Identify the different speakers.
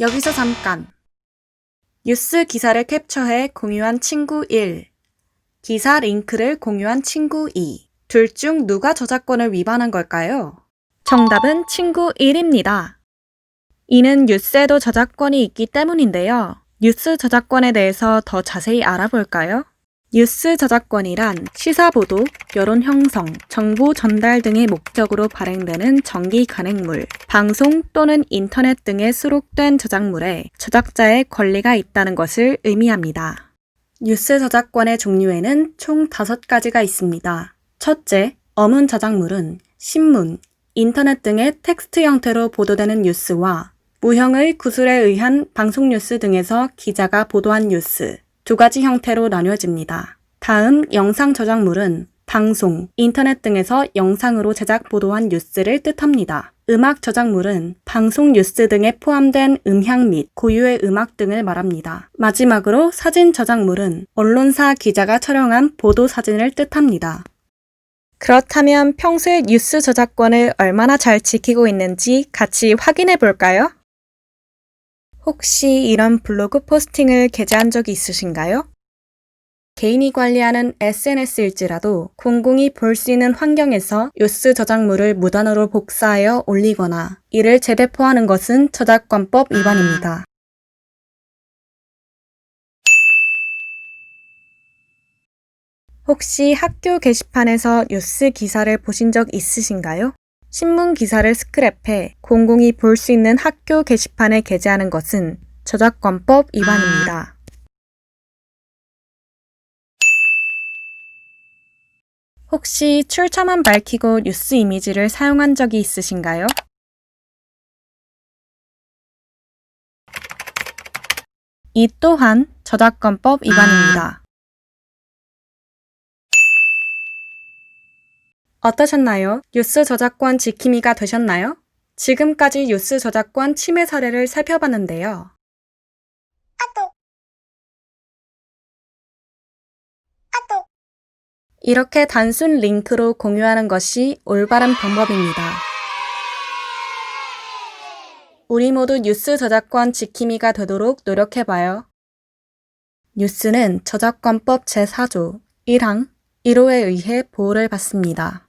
Speaker 1: 여기서 잠깐. 뉴스 기사를 캡처해 공유한 친구 1. 기사 링크를 공유한 친구 2. 둘 중 누가 저작권을 위반한 걸까요? 정답은 친구 1입니다. 이는 뉴스에도 저작권이 있기 때문인데요. 뉴스 저작권에 대해서 더 자세히 알아볼까요? 뉴스 저작권이란 시사 보도, 여론 형성, 정보 전달 등의 목적으로 발행되는 정기 간행물, 방송 또는 인터넷 등에 수록된 저작물에 저작자의 권리가 있다는 것을 의미합니다. 뉴스 저작권의 종류에는 총 5가지가 있습니다. 첫째, 어문 저작물은 신문, 인터넷 등의 텍스트 형태로 보도되는 뉴스와 무형의 구술에 의한 방송 뉴스 등에서 기자가 보도한 뉴스, 두 가지 형태로 나뉘어집니다. 다음 영상 저작물은 방송, 인터넷 등에서 영상으로 제작 보도한 뉴스를 뜻합니다. 음악 저작물은 방송 뉴스 등에 포함된 음향 및 고유의 음악 등을 말합니다. 마지막으로 사진 저작물은 언론사 기자가 촬영한 보도 사진을 뜻합니다. 그렇다면 평소에 뉴스 저작권을 얼마나 잘 지키고 있는지 같이 확인해 볼까요? 혹시 이런 블로그 포스팅을 게재한 적이 있으신가요? 개인이 관리하는 SNS일지라도 공공이 볼 수 있는 환경에서 뉴스 저작물을 무단으로 복사하여 올리거나 이를 재배포하는 것은 저작권법 위반입니다. 혹시 학교 게시판에서 뉴스 기사를 보신 적 있으신가요? 신문 기사를 스크랩해 공공이 볼 수 있는 학교 게시판에 게재하는 것은 저작권법 위반입니다. 혹시 출처만 밝히고 뉴스 이미지를 사용한 적이 있으신가요? 이 또한 저작권법 위반입니다. 어떠셨나요? 뉴스 저작권 지킴이가 되셨나요? 지금까지 뉴스 저작권 침해 사례를 살펴봤는데요. 이렇게 단순 링크로 공유하는 것이 올바른 방법입니다. 우리 모두 뉴스 저작권 지킴이가 되도록 노력해봐요. 뉴스는 저작권법 제4조 1항 1호에 의해 보호를 받습니다.